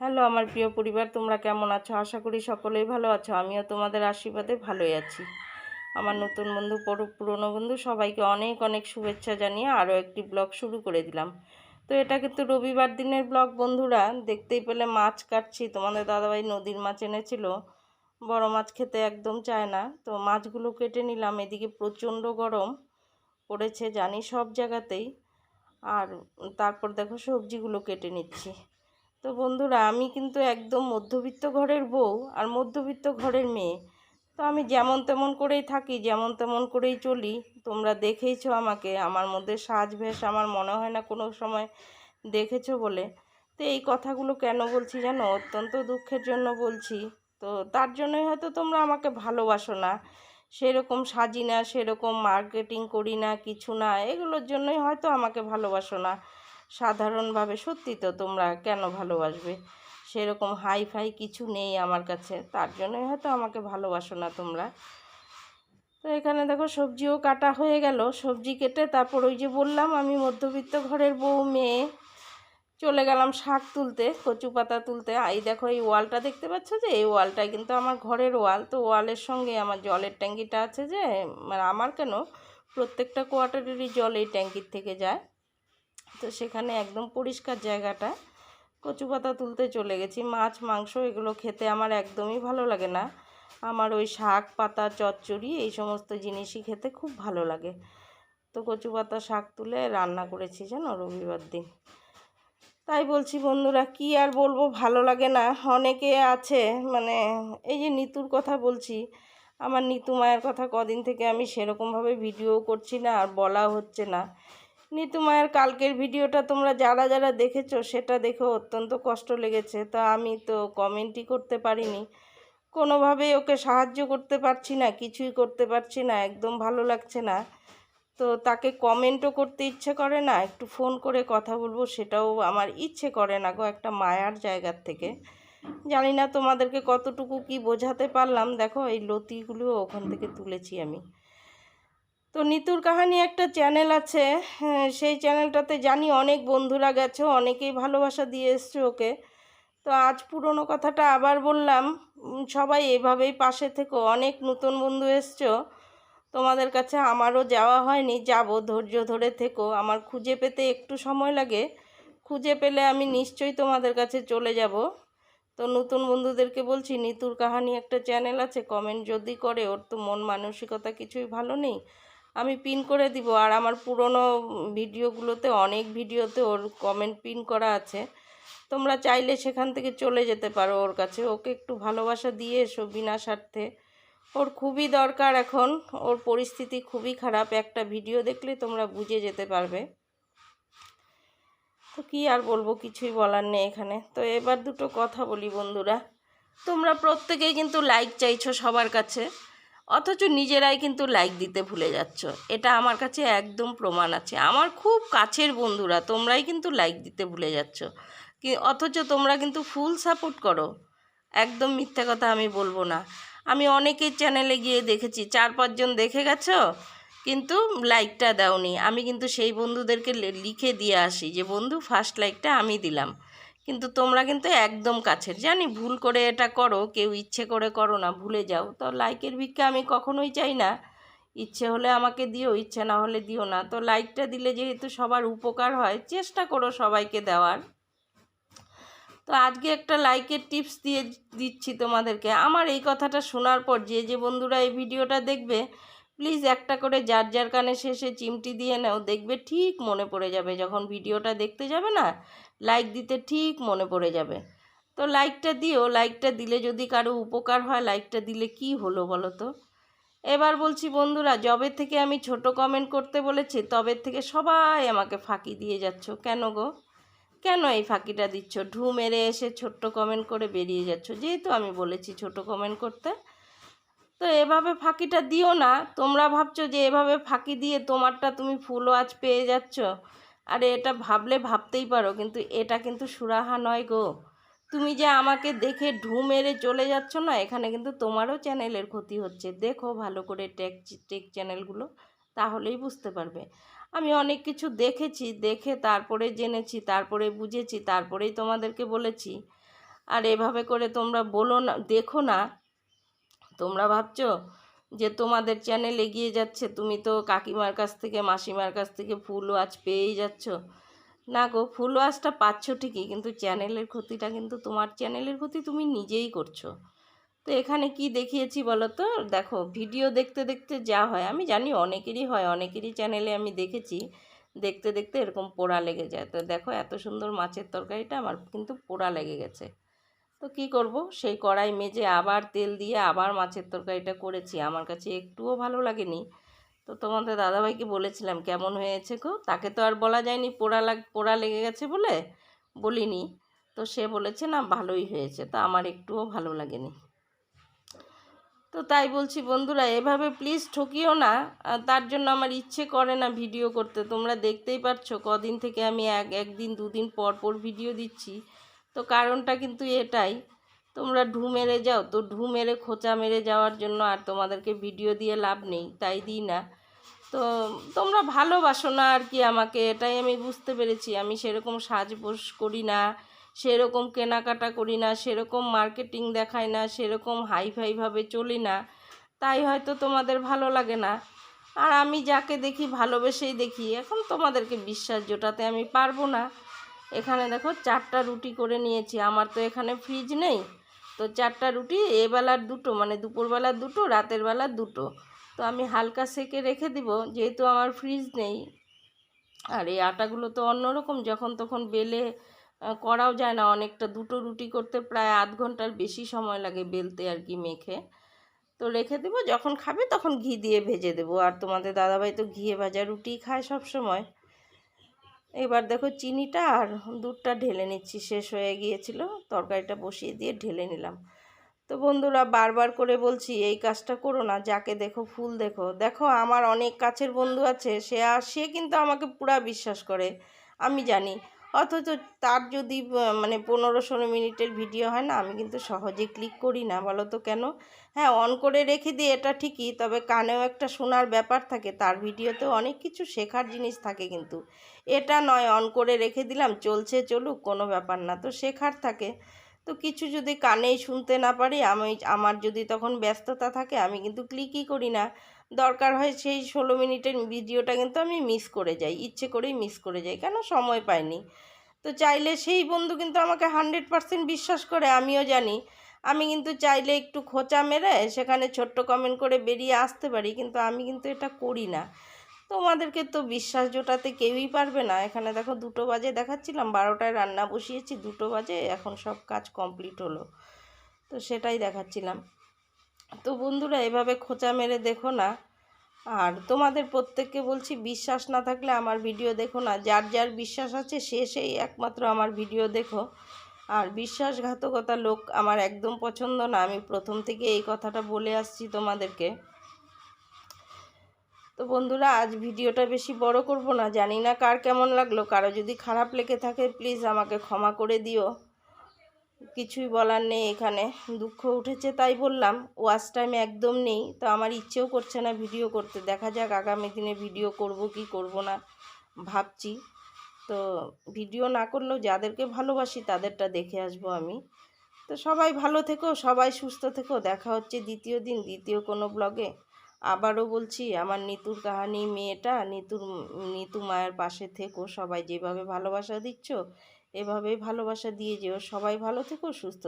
Hello, আমার প্রিয় পরিবার, তোমরা কেমন আছো? আশা করি সকলেই ভালো আছো। আমিও তোমাদের আশীর্বাদে ভালোই আছি। আমার নতুন বন্ধু, পুরো- পুরনো বন্ধু, সবাইকে অনেক অনেক শুভেচ্ছা জানিয়ে আরও একটি ব্লগ শুরু করে দিলাম। তো এটা কিন্তু রবিবার দিনের ব্লগ, বন্ধুরা। দেখতেই পেলে মাছ কাটছি। তোমাদের দাদাভাই নদীর মাছ এনেছিল। বড় মাছ খেতে একদম চায় না। তো মাছগুলো কেটে নিলাম। এদিকে প্রচণ্ড গরম পড়েছে জানি সব জায়গাতেই। আর তারপর দেখো সবজিগুলো কেটে নিচ্ছি। তো বন্ধুরা, আমি কিন্তু একদম মধ্যবিত্ত ঘরের বউ আর মধ্যবিত্ত ঘরের মেয়ে। তো আমি যেমন তেমন করেই থাকি, যেমন তেমন করেই চলি। তোমরা দেখেইছো আমাকে, আমার মধ্যে সাজভেষ, আমার মনে হয় না কোনো সময় দেখেছ বলে। তো এই কথাগুলো কেন বলছি জানো? অত্যন্ত দুঃখের জন্য বলছি। তো তার জন্যই হয়তো তোমরা আমাকে ভালোবাসো না। সেরকম সাজি না, সেরকম মার্কেটিং করি না, কিছু না, এগুলোর জন্যই হয়তো আমাকে ভালোবাসো না। সাধারণভাবে সত্যি তো তোমরা কেন ভালোবাসবে? সেরকম হাই ফাই কিছু নেই আমার কাছে, তার জন্যই হয়তো আমাকে ভালোবাসো না তোমরা। তো এখানে দেখো সবজিও কাটা হয়ে গেল, সবজি কেটে তারপর ওই যে বললাম আমি মধ্যবিত্ত ঘরের বউ মেয়ে, চলে গেলাম শাক তুলতে, কচু পাতা তুলতে। এই দেখো এই ওয়ালটা দেখতে পাচ্ছ যে, এই ওয়ালটা কিন্তু আমার ঘরের ওয়াল। তো ওয়ালের সঙ্গে আমার জলের ট্যাঙ্কিটা আছে যে মানে আমার কেন প্রত্যেকটা কোয়ার্টারেরই জল এই ট্যাঙ্কির থেকে যায়। তো সেখানে একদম পরিষ্কার জায়গাটা। কচু পাতা তুলতে চলে গেছি। মাছ, মাংস এগুলো খেতে আমার একদমই ভালো লাগে না। আমার ওই শাক পাতা, চচ্চড়ি এই সমস্ত জিনিসই খেতে খুব ভালো লাগে। তো কচু পাতা, শাক তুলে রান্না করেছি জানো রবিবার দিন। তাই বলছি বন্ধুরা, কি আর বলব, ভালো লাগে না। অনেকে আছে মানে এই যে নিতুর কথা বলছি, আমার নিতু মায়ের কথা কদিন থেকে আমি সেরকমভাবে ভিডিও করছি না, আর বলা হচ্ছে না। নিতু মায়ের কালকের ভিডিওটা তোমরা যারা যারা দেখেছ, সেটা দেখে অত্যন্ত কষ্ট লেগেছে। তা আমি তো কমেন্টই করতে পারিনি। কোনোভাবেই ওকে সাহায্য করতে পারছি না, কিছুই করতে পারছি না, একদম ভালো লাগছে না। তো তাকে কমেন্টও করতে ইচ্ছে করে না, একটু ফোন করে কথা বলব, সেটাও আমার ইচ্ছে করে না গো একটা মায়ার জায়গার থেকে। জানি না তোমাদেরকে কতটুকু কি বোঝাতে পারলাম। দেখো এই লতিগুলো ওখান থেকে তুলেছি আমি। তো নিতুর কাহানি একটা চ্যানেল আছে হ্যাঁ, সেই চ্যানেলটাতে জানি অনেক বন্ধুরা গেছো অনেকেই ভালোবাসা দিয়ে এসছো ওকে। তো আজ পুরনো কথাটা আবার বললাম সবাই এভাবেই পাশে থেকো অনেক নতুন বন্ধু এসছো তোমাদের কাছে আমারও যাওয়া হয়নি যাব ধৈর্য ধরে থেকো আমার খুঁজে পেতে একটু সময় লাগে খুঁজে পেলে আমি নিশ্চয়ই তোমাদের কাছে চলে যাব। তো নতুন বন্ধুদেরকে বলছি নিতুর কাহানি একটা চ্যানেল আছে কমেন্ট যদি করে ওর তো মন মানসিকতা কিছুই ভালো নেই আমি পিন করে দিব। আর আমার পুরনো ভিডিওগুলোতে, অনেক ভিডিওতে ওর কমেন্ট পিন করা আছে। তোমরা চাইলে সেখান থেকে চলে যেতে পারো ওর কাছে। ওকে একটু ভালোবাসা দিয়ে এসো বিনা স্বার্থে। ওর খুবই দরকার এখন। ওর পরিস্থিতি খুবই খারাপ। একটা ভিডিও দেখলে তোমরা বুঝে যেতে পারবে। তো কী আর বলব, কিছুই বলার নেই এখানে। তো এবার দুটো কথা বলি বন্ধুরা। তোমরা প্রত্যেকেই কিন্তু লাইক চাইছো সবার কাছে। অথচ নিজেরাই কিন্তু লাইক দিতে ভুলে যাচ্ছ। এটা আমার কাছে একদম প্রমাণ আছে। আমার খুব কাছের বন্ধুরা, তোমরাই কিন্তু লাইক দিতে ভুলে যাচ্ছ। কি, অথচ তোমরা কিন্তু ফুল সাপোর্ট করো। একদম মিথ্যা কথা আমি বলব না। আমি অনেকের চ্যানেলে গিয়ে দেখেছি, চার পাঁচজন দেখে গেছো? কিন্তু লাইকটা দাওনি। আমি কিন্তু সেই বন্ধুদেরকে লিখে দিয়ে আসি যে, বন্ধু ফার্স্ট লাইকটা আমি দিলাম। কিন্তু তোমরা কিন্তু একদম কাছের। জানি ভুল করে এটা করো, কেউ ইচ্ছে করে করো না, ভুলে যাও। তো লাইকের ভিক্ষা আমি কখনোই চাই না। ইচ্ছে হলে আমাকে দিও, ইচ্ছে না হলে দিও না। তো লাইকটা দিলে যেহেতু সবার উপকার হয়, চেষ্টা করো সবাইকে দেওয়ার। তো আজকে একটা লাইকের টিপস দিয়ে দিচ্ছি তোমাদেরকে। আমার এই কথাটা শোনার পর যে যে বন্ধুরা এই ভিডিওটা দেখবে প্লিজ একটা করে যার যার কানে শেষে চিমটি দিয়ে নাও, দেখবে ঠিক মনে পড়ে যাবে। যখন ভিডিওটা দেখতে যাবে না লাইক দিতে ঠিক মনে পড়ে যাবে। তো লাইকটা দিও লাইকটা দিলে যদি কারও উপকার হয় লাইকটা দিলে কি হলো বলো তো? এবার বলছি, বন্ধুরা জবে থেকে আমি ছোট কমেন্ট করতে বলেছি, তবে থেকে সবাই আমাকে ফাঁকি দিয়ে যাচ্ছ। কেন গো? কেন এই ফাঁকিটা দিচ্ছ? ঢু মেরে এসে ছোট্ট কমেন্ট করে বেরিয়ে যাচ্ছ? যেহেতু আমি বলেছি ছোট কমেন্ট করতে তো এভাবে ফাঁকিটা দিও না। তোমরা ভাবছ যে এভাবে ফাঁকি দিয়ে তোমারটা তুমি ফুলও আজ পেয়ে যাচ্ছ। আরে এটা ভাবলে ভাবতেই পারো, কিন্তু এটা কিন্তু সুরাহা নয় গো। তুমি যে আমাকে দেখে ঢু মেরে চলে যাচ্ছ না, এখানে কিন্তু তোমারও চ্যানেলের ক্ষতি হচ্ছে। দেখো ভালো করে টেক টেক চ্যানেলগুলো, তাহলেই বুঝতে পারবে। আমি অনেক কিছু দেখেছি, দেখে তারপরে জেনেছি, তারপরে বুঝেছি, তারপরেই তোমাদেরকে বলেছি। আর এভাবে করে তোমরা বলো না, দেখো না তোমরা ভাবছ যে তোমাদের চ্যানেল এগিয়ে যাচ্ছে? তুমি তো কাকিমার কাছ থেকে, মাসিমার কাছ থেকে ফুল ওয়াচ পেয়েই যাচ্ছ। না গো, ফুল ওয়াচটা পাচ্ছ ঠিকই, কিন্তু চ্যানেলের ক্ষতিটা কিন্তু তোমার চ্যানেলের ক্ষতি তুমি নিজেই করছ। তো এখানে কি দেখিয়েছি বলো তো? দেখো ভিডিও দেখতে দেখতে যা হয়, আমি জানি অনেকেরই হয়, অনেকেরই চ্যানেলে আমি দেখেছি, দেখতে দেখতে এরকম পোড়া লেগে যায়। তো দেখো, এত সুন্দর মাছের তরকারিটা আমার কিন্তু পোড়া লেগে গেছে। তো কি করব? সেই কড়াই মেজে আবার তেল দিয়ে আবার মাছের তরকারিটা করেছি। আমার কাছে একটুও ভালো লাগেনি। তো তোমাদের দাদাভাইকে বলেছিলাম, কেমন হয়েছে গো? তাকে তো আর বলা যায়নি, পোড়া লাগ, পোড়া লেগে গেছে বলে বলিনি। তো সে বলেছে, না, ভালোই হয়েছে। তো আমার একটুও ভালো লাগেনি। তো তাই বলছি, বন্ধুরা, এভাবে প্লিজ ঠকিও না। তার জন্য আমার ইচ্ছে করে না ভিডিও করতে। তোমরা দেখতেই পারছ, কদিন থেকে আমি এক, একদিন, দুদিন পর পর ভিডিও দিচ্ছি। তো কারণটা কিন্তু এটাই। তোমরা ঢু মেরে যাও, তো ঢু মেরে খোঁচা মেরে যাওয়ার জন্য আর তোমাদেরকে ভিডিও দিয়ে লাভ নেই, তাই দিই না। তো তোমরা ভালোবাসো না আর কি আমাকে, এটাই আমি বুঝতে পেরেছি। আমি সেরকম সাজবোস করি না, সেরকম কেনাকাটা করি না, সেরকম মার্কেটিং দেখাই না, সেরকম হাই ফাইভাবে চলি না। তাই হয়তো তোমাদের ভালো লাগে না। আর আমি যাকে দেখি ভালোবেসেই দেখি, এখন তোমাদেরকে বিশ্বাস জোটাতে আমি পারব না। এখানে দেখো চারটা রুটি করে নিয়েছি। আমার তো এখানে ফ্রিজ নেই। তো চারটা রুটি এবেলার দুটো মানে দুপুরবেলার দুটো, রাতের বেলার দুটো। তো আমি হালকা সেকে রেখে দিব, যেহেতু আমার ফ্রিজ নেই। আর এই আটাগুলো তো অন্যরকম, যখন তখন বেলে করাও যায় না। অনেকটা দুটো রুটি করতে প্রায় আধ ঘণ্টার বেশি সময় লাগে বেলতে আর কি মেখে। তো রেখে দেবো, যখন খাবে তখন ঘি দিয়ে ভেজে দেবো। আর তোমাদের দাদাভাই তো ঘিয়ে ভাজা রুটি খায় সব সময় এবার দেখো চিনিটা আর দুধটা ঢেলে নিচ্ছি, শেষ হয়ে গিয়েছিল। তরকারিটা বসিয়ে দিয়ে ঢেলে নিলাম। তো বন্ধুরা, বারবার করে বলছি, এই কাজটা করো না, যাকে দেখো ফুল দেখো। দেখো, আমার অনেক কাছের বন্ধু আছে, সে আর সে কিন্তু আমাকে পুরা বিশ্বাস করে। আমি জানি অথচ তার যদি মানে পনেরো ষোলো মিনিটের ভিডিও হয় না, আমি কিন্তু সহজে ক্লিক করি না বলো তো কেন? হ্যাঁ অন করে রেখে দিই, এটা ঠিকই, তবে কানেও একটা শোনার ব্যাপার থাকে, তার ভিডিওতেও অনেক কিছু শেখার জিনিস থাকে কিন্তু। এটা নয়, অন করে রেখে দিলাম, চলছে চলুক, কোনো ব্যাপার না, তো শেখার থাকে। তো কিছু যদি কানেই শুনতে না পারি, আমি, আমার যদি তখন ব্যস্ততা থাকে, আমি কিন্তু ক্লিকই করি না। দরকার হয় সেই ষোলো মিনিটের ভিডিওটা কিন্তু আমি মিস করে যাই, ইচ্ছে করেই মিস করে যাই, কেন সময় পাইনি। তো চাইলে সেই বন্ধু কিন্তু আমাকে হান্ড্রেড পার্সেন্ট বিশ্বাস করে, আমিও জানি। আমি কিন্তু চাইলে একটু খোঁচা মেরে সেখানে ছোট্ট কমেন্ট করে বেরিয়ে আসতে পারি, কিন্তু আমি কিন্তু এটা করি না। তোমাদেরকে তো বিশ্বাস জোটাতে কেউই পারবে না। এখানে দেখো দুটো বাজে দেখাচ্ছিলাম, বারোটায় রান্না বসিয়েছি, দুটো বাজে, এখন সব কাজ কমপ্লিট হলো। তো সেটাই দেখাচ্ছিলাম। তো বন্ধুরা, এভাবে খোঁচা মেরে দেখো না। আর তোমাদের প্রত্যেককে বলছি, বিশ্বাস না থাকলে আমার ভিডিও দেখো না। যার যার বিশ্বাস আছে, সে সেই একমাত্র আমার ভিডিও দেখো। আর বিশ্বাসঘাতকতা লোক আমার একদম পছন্দ না। আমি প্রথম থেকে এই কথাটা বলে আসছি তোমাদেরকে। তো বন্ধুরা, আজ ভিডিওটা বেশি বড় করব না। জানি না কার কেমন লাগল। কারও যদি খারাপ লেগে থাকে প্লিজ আমাকে ক্ষমা করে দিও। কিছুই বলার নেই এখানে। দুঃখ উঠেছে তাই বললাম ওয়াচ টাইম একদম নেই, তো আমার ইচ্ছেও করছে না ভিডিও করতে। দেখা যাক আগামী দিনে ভিডিও করব কি করব না, ভাবছি। তো ভিডিও না করলেও যাদেরকে ভালোবাসি তাদেরটা দেখে আসব আমি। তো সবাই ভালো থেকো, সবাই সুস্থ থেকো। দেখা হচ্ছে দ্বিতীয় দিন, দ্বিতীয় কোনো ব্লগে আবারও বলছি, আমার নিতুর কাহানি মেয়েটা, নিতুর, নিতু মায়ের পাশে থেকো। সবাই যেভাবে ভালোবাসা দিচ্ছ এভাবেই ভালোবাসা দিয়ে যেও। সবাই ভালো থেকো সুস্থ